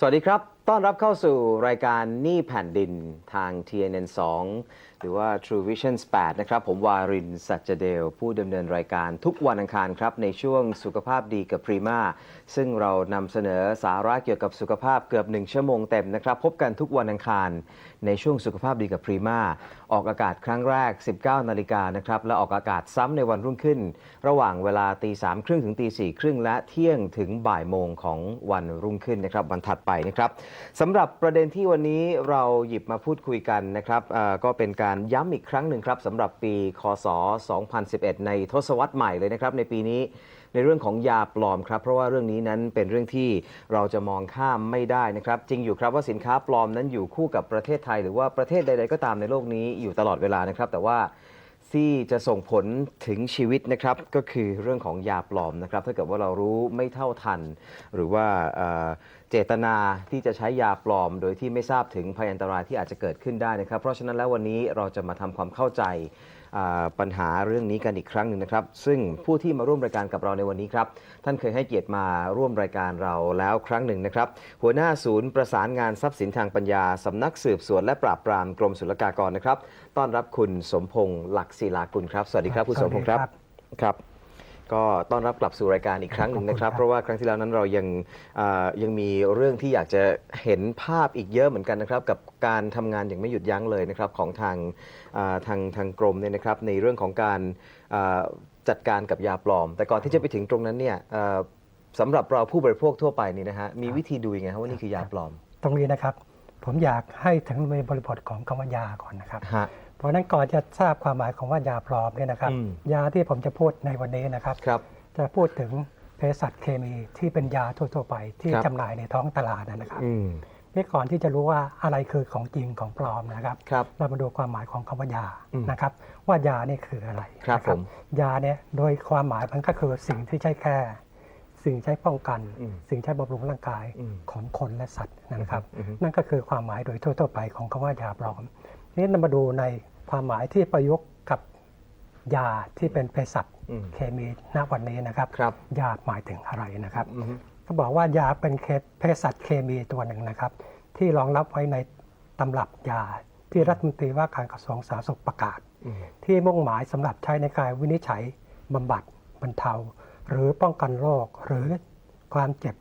สวัสดีครับ ต้อนรับเข้าสู่รายการนี้แผ่นดินทาง TNN 2 หรือว่า True Vision 8 นะครับ ผมวารินสัจเดล ผู้ดำเนินรายการทุกวันอังคารครับ ในช่วงสุขภาพดีกับพรีมา ซึ่งเรานำเสนอสาระเกี่ยวกับสุขภาพเกือบ 1 ชั่วโมงเต็มนะครับ พบกันทุกวันอังคาร ในช่วงสุขภาพดีกับพรีมา ออกอากาศครั้งแรก 19 นาฬิกานะครับ และออกอากาศซ้ำในวันรุ่งขึ้น ระหว่างเวลาตีสามครึ่งถึงตีสี่ครึ่งและเที่ยงถึงบ่ายโมงของวันรุ่งขึ้นนะครับวันถัดไปนะครับสำหรับประเด็นที่วันนี้เราหยิบมาพูดคุยกันนะครับก็เป็นการย้ำอีกครั้งหนึ่งครับสำหรับปีคศ 2011 ในทศวรรษใหม่เลยนะครับในปีนี้ในเรื่องของยาปลอมครับ เพราะว่าเรื่องนี้นั้นเป็นเรื่องที่เราจะมองข้ามไม่ได้นะครับ จริงอยู่ครับว่าสินค้าปลอมนั้นอยู่คู่กับประเทศไทย หรือว่าประเทศใด ๆ ก็ตามในโลกนี้อยู่ตลอดเวลานะครับ แต่ว่า ที่จะส่งผลถึงชีวิตนะครับก็คือเรื่องของยาปลอมนะครับ ถ้าเกิดว่าเรารู้ไม่เท่าทัน หรือว่าเจตนาที่จะใช้ยาปลอม โดยที่ไม่ทราบถึงภัยอันตรายที่อาจจะเกิดขึ้นได้นะครับ เพราะฉะนั้นแล้ววันนี้เราจะมาทำความเข้าใจ ปัญหาเรื่องนี้กันอีกครั้งหนึ่งนะครับ ซึ่งผู้ที่มาร่วมรายการกับเราในวันนี้ครับ ท่านเคยให้เกียรติมาร่วมรายการเราแล้วครั้งหนึ่งนะครับ หัวหน้าศูนย์ประสานงานทรัพย์สินทางปัญญาสำนักสืบสวนและปราบปรามกรมศุลกากรนะครับ ต้อนรับคุณสมพงษ์หลักศิลากุลครับ สวัสดีครับคุณสมพงษ์ครับสวัสดีครับครับ ก็ต้อนรับกลับสู่รายการอีกครั้งหนึ่งนะครับขอบคุณครับเพราะว่าครั้งที่แล้วนั้นเรายังอ่ายังมีเรื่องที่อยากจะเห็นภาพอีกเยอะเหมือนกันนะครับ กับการทำงานอย่างไม่หยุดยั้งเลยนะครับของทางอ่าทางทางกรมเนี่ยนะครับ ในเรื่องของการอ่าจัดการกับยาปลอม แต่ก่อนที่จะไปถึงตรงนั้นเนี่ยอ่าสำหรับเราผู้บริโภคทั่วไปนี่นะฮะมีวิธีดูยังไงครับว่านี่คือยาปลอม ตรงนี้นะครับ ผมอยากให้ถึงในบริบทของคำว่ายาก่อนนะครับฮะ เพราะฉะนั้นก่อนจะทราบความหมายของว่ายาปลอมเนี่ยนะครับ อืม ยาที่ผมจะพูดในวันนี้นะครับ ครับ จะพูดถึงเภสัชเคมีที่เป็นยาทั่วๆไปที่ครับ จำหน่ายในท้องตลาดนะครับอืมนี่ก่อนที่จะรู้ว่าอะไรคือของจริงของปลอมนะครับ ครับ เรามาดูความหมายของคำว่ายาอืมนะครับ ว่ายานี่คืออะไรครับนะผมยาเนี่ยโดยความหมายมันก็คือสิ่งที่ใช้แค่สิ่งใช้ป้องกัน อืมสิ่งใช้บำรุงร่างกายอืมของคนและสัตว์นะครับ อือฮึนั่นก็คือความหมายโดยทั่วๆไปของคำว่ายาปลอม ทีนี้เรามาดูในความหมายที่ประยุกต์กับยาที่เป็นเภสัชอืมเคมีณวันนี้นะครับครับยาหมายถึงอะไรนะครับอืมเขาบอกว่ายาเป็นเคเภสัชเคมีตัวหนึ่งนะครับ ที่รองรับไว้ในตำรับยาที่รัฐมนตรีว่าการกระทรวงสาธารณสุขประกาศอืมที่มุ่งหมายสำหรับใช้ในการวินิจฉัยบำบัดบรรเทา หรือป้องกันโรคหรือความเจ็บ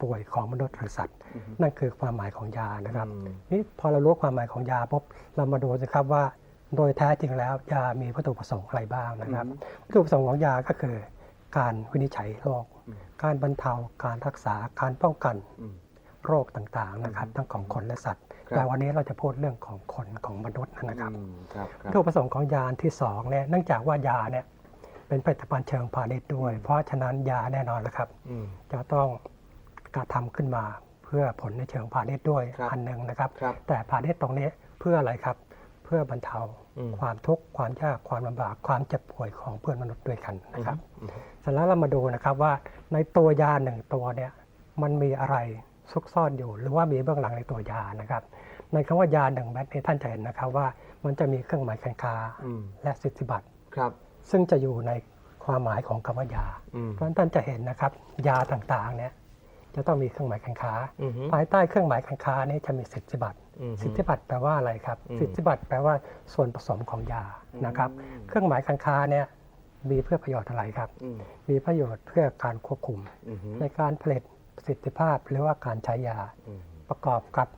ป่วยของมนุษย์หรือสัตว์ นั่นคือความหมายของยานะครับอืมนี่พอเรารู้ความหมายของยาปุ๊บเรามาดูสิครับว่า โดยแท้จริงแล้วยามีวัตถุประสงค์อะไรบ้างนะครับวัตถุประสงค์ของยาก็คือ การวินิจฉัยโรคการบรรเทาการรักษาการป้องกันอืมโรคต่างๆนะครับทั้งของคนและสัตว์ครับแต่วันนี้เราจะพูดเรื่องของคนของมนุษย์นะครับอืมครับครัวับตถุประสงค์ของยาที่สองเนี่ยเนื่องจากว่ายาเนี่ยเป็นผลิตภัณฑ์เชิงพาณิชย์ด้วย เพราะฉะนั้นยาแน่นอนแล้วครับอืมจะต้องกระทำขึ้นมา เพื่อผลในเชิงพาณิชย์ด้วยครับอันหนึ่งนะครับ ครับแต่พาณิชย์ตรงนี้เพื่ออะไรครับ เพื่อบรรเทาอืม ความทุกข์ความยากความลำบากความเจ็บป่วยของเพื่อนมนุษย์ด้วยกันนะครับอืมเสร็จแล้วเรามาดูนะครับว่าในตัวยาหนึ่งตัวเนี่ยมันมีอะไรซุกซ่อนอยู่ หรือว่ามีเบื้องหลังในตัวยานะครับ ในคำว่ายาหนึ่งเม็ดนี้ท่านจะเห็นนะครับว่ามันจะมีเครื่องหมายการค้าอืมและสิทธิบัตร ครับซึ่งจะอยู่ในความหมายของคำว่ายา อืมเพราะฉะนั้นท่านจะเห็นนะครับ ยาต่างๆเนี่ย จะต้องมีเครื่องหมายการค้าอือฮึภายใต้เครื่องหมายการค้านี้จะมีสิทธิบัตรอือฮึสิทธิบัตรแปลว่าอะไรครับอืมสิทธิบัตรแปลว่าส่วนผสมของยานะครับอืมเครื่องหมายการค้าเนี่ยมีเพื่อประโยชน์อะไรครับอืมมีประโยชน์เพื่อการควบคุมอือฮึในการผลิตประสิทธิภาพหรือว่าการใช้ยาอืมประกอบกับ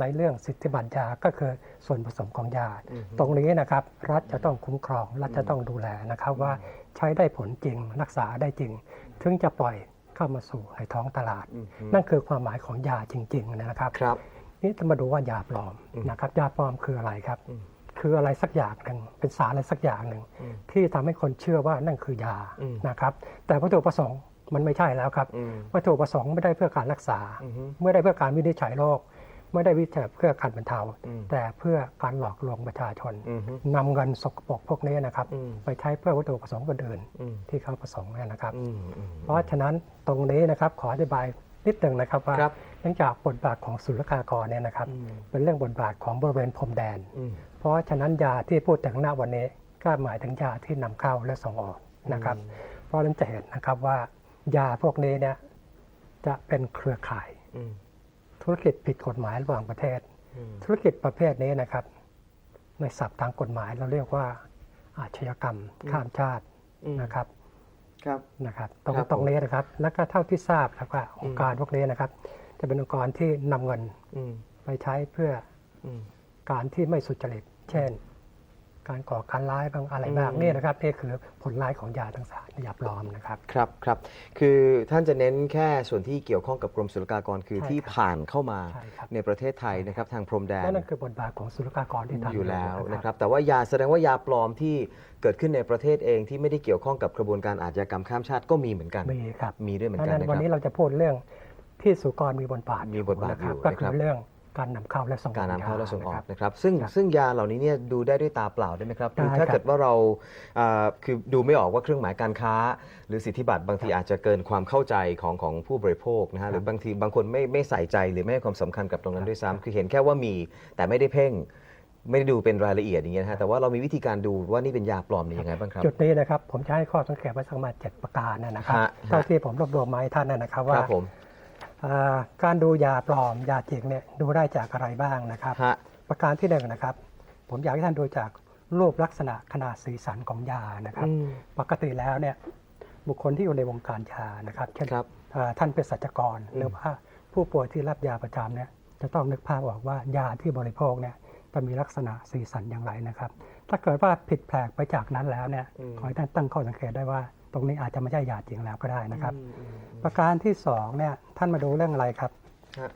ในเรื่องสิทธิบัตรยาก็คือส่วนผสมของยาอือฮึตรงนี้นะครับ รัฐจะต้องคุ้มครอง รัฐจะต้องดูแลนะครับว่าใช้ได้ผลจริงรักษาได้จริง ถึงจะปล่อย เข้ามาสู่ในท้องตลาดอือฮึนั่นคือความหมายของยาจริง ๆ นะครับครับนี่จะมาดูว่ายาปลอมอืมนะครับยาปลอมคืออะไรครับอืมคืออะไรสักอย่างหนึ่งเป็นสารอะไรสักอย่างหนึ่งอืมที่ทำให้คนเชื่อว่านั่นคือยาอืมนะครับ แต่วัตถุประสงค์มันไม่ใช่แล้วครับอืมวัตถุประสงค์ไม่ได้เพื่อการรักษาอือฮึไม่ได้เพื่อการวินิจฉัยโรค ไม่ได้วิจัยเพื่อการบรรเทาอืมแต่เพื่อการหลอกลวงประชาชนอืมนำเงินสกปรกพวกนี้นะครับอืมไปใช้เพื่อวัตถุประสงค์อื่นอืมๆที่เขาประสงค์นะครับอืมอืมเพราะฉะนั้นตรงนี้นะครับขออธิบายนิดหนึ่งนะครับว่าครับเนื่องจากบทบาทของศุลกากรเนี่ยนะครับอืมเป็นเรื่องบทบาทของบริเวณพรมแดนอืมเพราะฉะนั้นยาที่พูดถึงหน้าวันนี้ก็หมายถึงยาที่นำเข้าและส่งออกนะครับ เพราะฉะนั้นจะเห็นนะครับว่ายาพวกนี้เนี่ยจะเป็นเครือข่ายอืม ธุรกิจผิดกฎหมายระหว่างประเทศอืมธุรกิจประเภทนี้นะครับ ในศัพท์ทางกฎหมายเราเรียกว่า อาชญากรรมข้ามชาติอืมนะครับครับนะครับตรงครับตรงผมนี้นะครับ แล้วก็เท่าที่ทราบแล้วว่าองค์การพวกนี้นะครับ จะเป็นองค์กรที่นำเงินอืมไปใช้เพื่ออืมการที่ไม่สุจริต เช่น การก่อการร้ายบางอะไรบ้างอืมนี่นะครับนี่คือผลร้ายของยาทั้งสารยาปลอมนะครับ ครับครับคือท่านจะเน้นแค่ส่วนที่เกี่ยวข้องกับกรมศุลกากรคือใช่ที่ครับผ่านเข้ามาใช่ครับในประเทศไทยนะครับทางพรมแดนนั่นคือบทบาทของศุลกากรที่ทำอยู่แล้วนะนะคครัรับบแต่ว่ายาแสดงว่ายาปลอมที่เกิดขึ้นในประเทศเองที่ไม่ได้เกี่ยวข้องกับกระบวนการอาชญากรรมข้ามชาติก็มีเหมือนกันมีครับมีด้วยเหมือนเพราะกัฉะนนั้นนะควันรับนี้เราจะพูดเรื่องที่สุกรมีบทบาทมีบทบาทอยู่นะครับก็นะครับคือเรื่อง การนำเข้าและส่งออกการนำเข้าและส่งออกนะครับซึ่งครับซึ่งยาเหล่านี้เนี่ยดูได้ด้วยตาเปล่าได้ไหมครับได้คือถ้าครับเกิดว่าเราอ่าคือดูไม่ออกว่าเครื่องหมายการค้า หรือสิทธิบัตรบางทีอาจจะเกินความเข้าใจของของผู้บริโภคนะฮะหรือบางทีบางคนไม่ไม่ใส่ใจหรือไม่ให้ความสำคัญกับตรงนั้นด้วยซ้ำคือเห็นแค่ว่ามีแต่ไม่ได้เพ่งไม่ได้ดูเป็นรายละเอียดอย่างเงี้ยนะฮะแต่ว่าเรามีวิธีการดูว่านี่เป็นยาปลอมนี่ยังไงบ้างครับ จุดนี้นะครับ ผมจะให้ข้อสังเกตไว้สักประมาณเจ็ดประการนะนะครับฮะเท่าที่ผมรวบรวมมาให้ท่านนะนะครับคว่ารับผมอ่า การดูยาปลอมยาจริงเนี่ยดูได้จากอะไรบ้างนะครับ ฮะ ประการที่หนึ่งนะครับ ผมอยากให้ท่านดูจากรูปลักษณะขนาดสีสันของยานะครับอืมปกติแล้วเนี่ยบุคคลที่อยู่ในวงการยานะครับเช่นครับอ่าท่านเป็นสัจกรอืมหรือว่าผู้ป่วยที่รับยาประจำเนี่ยจะต้องนึกภาพออกว่ายาที่บริโภคเนี่ยจะมีลักษณะสีสันอย่างไรนะครับ ถ้าเกิดว่าผิดแผกไปจากนั้นแล้วเนี่ยขอให้ท่านตั้งข้อสังเกตได้ว่า ตรงนี้อาจจะไม่ใช่ยาจริงแล้วก็ได้นะครับอืมอืมอืมประการที่สองเนี่ยท่านมาดูเรื่องอะไรครับฮะ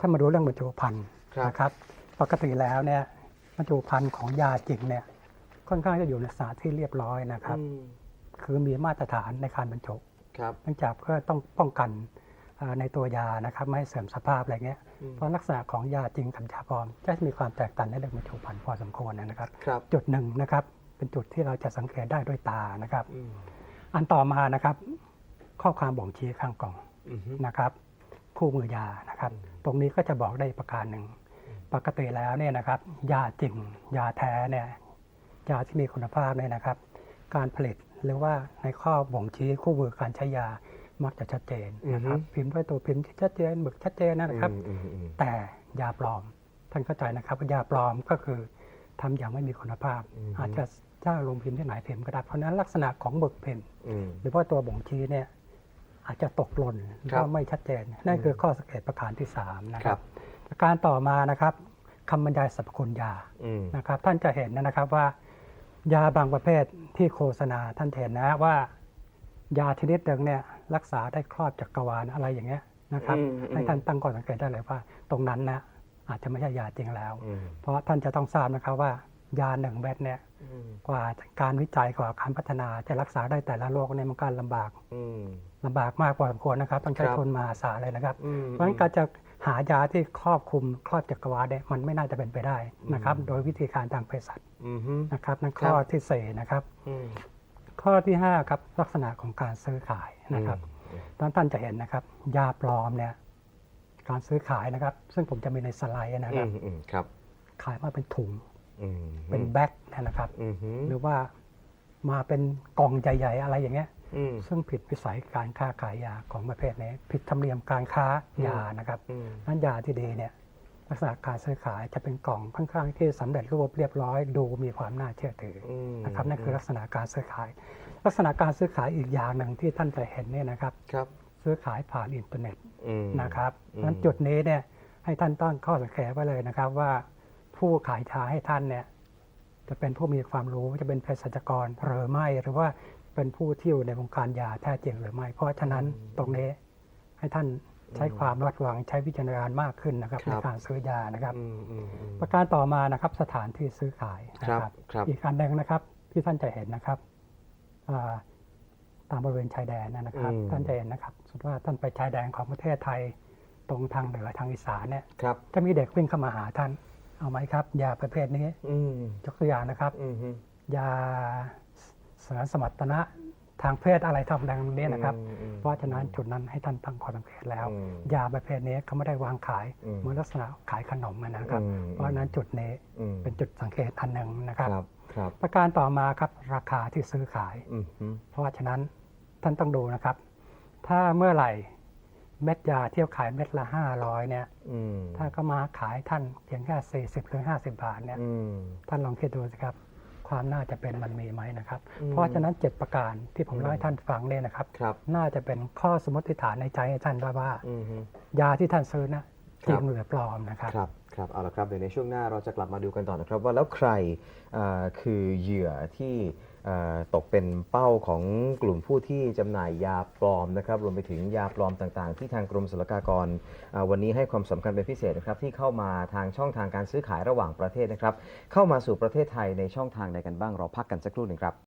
ท่านมาดูเรื่องบรรจุภัณฑ์ครับนะครับ ปกติแล้วเนี่ยบรรจุภัณฑ์ของยาจริงเนี่ยค่อนข้างจะอยู่ในสถานที่เรียบร้อยนะครับอืมคือมีมาตรฐานในการบรรจุครับเนื่องจากเพื่อต้องป้องกันอ่าในตัวยานะครับไม่ให้เสื่อมสภาพอะไรเงี้ยอืมเพราะลักษณะของยาจริงกับยาปลอมจะมีความแตกต่างในเรื่องบรรจุภัณฑ์พอสมควรนะครับครับจุดหนึ่งนะครับ เป็นจุดที่เราจะสังเกตได้ด้วยตานะครับอืมอันต่อมานะครับ ข้อความบ่งชี้ข้างกล่องอืมฮึนะครับ คู่มือยานะครับ ตรงนี้ก็จะบอกได้ประการหนึ่ง ปกติแล้วเนี่ยนะครับ ยาจริง ยาแท้เนี่ยยาที่มีคุณภาพเนี่ยนะครับ การผลิตหรือว่าในข้อบ่งชี้คู่มือการใช้ยามักจะชัดเจนนะครับพิมพ์ด้วยตัวพิมพ์ที่ชัดเจนหมึกชัดเจนนะครับอืมอืมอืมแต่ยาปลอม ท่านเข้าใจนะครับว่ายาปลอมก็คือทำอย่างไม่มีคุณภาพ อาจจะ จ้างลงพิมพ์ที่ไหนพิมพ์ก็ได้เพราะฉะนั้นลักษณะของหมึกพิมพ์ อืม หรือว่าตัวบ่งชี้เนี่ยอาจจะตกหล่นหรือครับว่าไม่ชัดเจน นั่นคือข้อสังเกตประการที่สามนะคครัรับ บประการต่อมานะครับคำบรรยายสรรพคุณยาอืม นะครับท่านจะเห็นนะครับว่า ยาบางประเภทที่โฆษณาท่านเห็นนะว่า ยาชนิดหนึ่งเนี่ยรักษาได้ครอบจักรวาลอะไรอย่างเงี้ยนะครับอืมอืม ให้ท่านตั้งข้อสังเกตได้เลยว่า ตรงนั้นนะอาจจะไม่ใช่ยาจริงแล้ว อืม เพราะท่านจะต้องทราบนะครับว่า ยาหนึ่งเม็ดเนี่ยอืมกว่าการวิจัยกว่าการพัฒนาจะรักษาได้แต่ละโรคเนี่ยมันการลำบากอืมลำบากมากพอสมควรนะครับ ต้องใช้ครับทุนมหาศาลเลยนะครับอืมเพราะฉะนั้นการจะหายาที่ครอบคลุมครอบจักรวาลเนี่ยมันไม่น่าจะเป็นไปได้นะครับ โดยวิธีการทางเภสัชอืมฮึนะครับนั่นข้อที่สี่นะครับอืมข้อที่ห้าครับลักษณะของการซื้อขายนะครับท่านท่านจะเห็นนะครับ ยาปลอมเนี่ยการซื้อขายนะครับ ซึ่งผมจะมีในสไลด์นะอืครับมอืมครับ ขายมาเป็นถุงอืม เป็นแบ็คนะครับอืมฮึหรือว่ามาเป็นกล่องใหญ่ ๆ อะไรอย่างเงี้ยอืมซึ่งผิดวิสัยการค้าขายยาของประเภทนี้ ผิดธรรมเนียมการค้ายานะครับอืมนั้นยาที่ดีเนี่ยลักษณะการซื้อขายจะเป็นกล่องค่อนข้างที่สำเร็จรูปเรียบร้อย ดูมีความน่าเชื่อถือออืมนะครับนั่นคือลักษณะการซื้อขาย ลักษณะการซื้อขายอีกอย่างหนึ่งที่ท่านจะเห็นเนี่ยนะครับครับซื้อขายผ่านอินเทอร์เน็ตอืมนะครับอืมนั้นจุดนี้เนี่ยให้ท่านตั้งข้อสังเกตไว้เลยนะครับว่า ผู้ขายชาให้ท่านเนี่ยจะเป็นผู้มีความรู้จะเป็นเภสัชกรหรือไม่ หรือว่าเป็นผู้ที่อยู่ในวงการยาแท้จริงหรือไม่ เพราะฉะนั้นตรงนี้ให้ท่านใช้ความระมัดระวังใช้วิจารณญาณมากขึ้นนะครับในการซื้อยานะครับอืมอืมอืมประการต่อมานะครับสถานที่ซื้อขายนะคครัรับบครับ อีกอันหนึ่งนะครับที่ท่านจะเห็นนะครับอ่าตามบริเวณชายแดนนะครับอืมท่านจะเห็นนะครับสมมติว่าท่านไปชายแดนของประเทศไทย ตรงทางเหนือทางอีสานเนี่ยครับจะมีเด็กวิ่งเข้ามาหาท่าน เอาไหมครับ ยาประเภทนี้อืมยกตัวอย่างนะครับ อืมฮึยาเสริมสมรรถนะทางเพศอะไรทำดังนี้นะครับ อืมอืม เพราะฉะนั้นจุดนั้นให้ท่านตั้งข้อสังเกตแล้ว อืมยาประเภทนี้เขาไม่ได้วางขายอืมเหมือนลักษณะขายขนมอะนะครับ อืม เพราะฉะนั้นจุดนี้อืมเป็นจุดสังเกตอันหนึ่งนะครับครับครับประการต่อมาครับราคาที่ซื้อขาย อืมฮึเพราะฉะนั้นท่านต้องดูนะครับ ถ้าเมื่อไหร่ เม็ดยาเที่ยวขายเม็ดละ500เนี่ยอืมถ้าก็มาขายท่านเพียงแค่40หรือ50บาทเนี่ยอืมท่านลองคิดดูสิครับ ความน่าจะเป็นมันมีไหมนะครับอืมเพราะฉะนั้น7ประการที่ผมเล่าให้ท่านฟังเนี่ยนะครับครับน่าจะเป็นข้อสมมติฐานในใจให้ท่านได้ว่าอืมฮึยาที่ท่านซื้อนะครัจบริงหรือปลอมนะครับครับครับเอาละครับเดี๋ยวในช่วงหน้าเราจะกลับมาดูกันต่อนะครับ ว่าแล้วใครเอ่อคือเหยื่อที่เอ่อ ตกเป็นเป้าของกลุ่มผู้ที่จำหน่ายยาปลอมนะครับรวมไปถึงยาปลอมต่างๆ ที่ทางกรมศุลกากรวันนี้ให้ความสำคัญเป็นพิเศษนะครับที่เข้ามาทางช่องทางการซื้อขายระหว่างประเทศนะครับเข้ามาสู่ประเทศไทยในช่องทางใดกันบ้างเราพักกันสักครู่หนึ่งครับ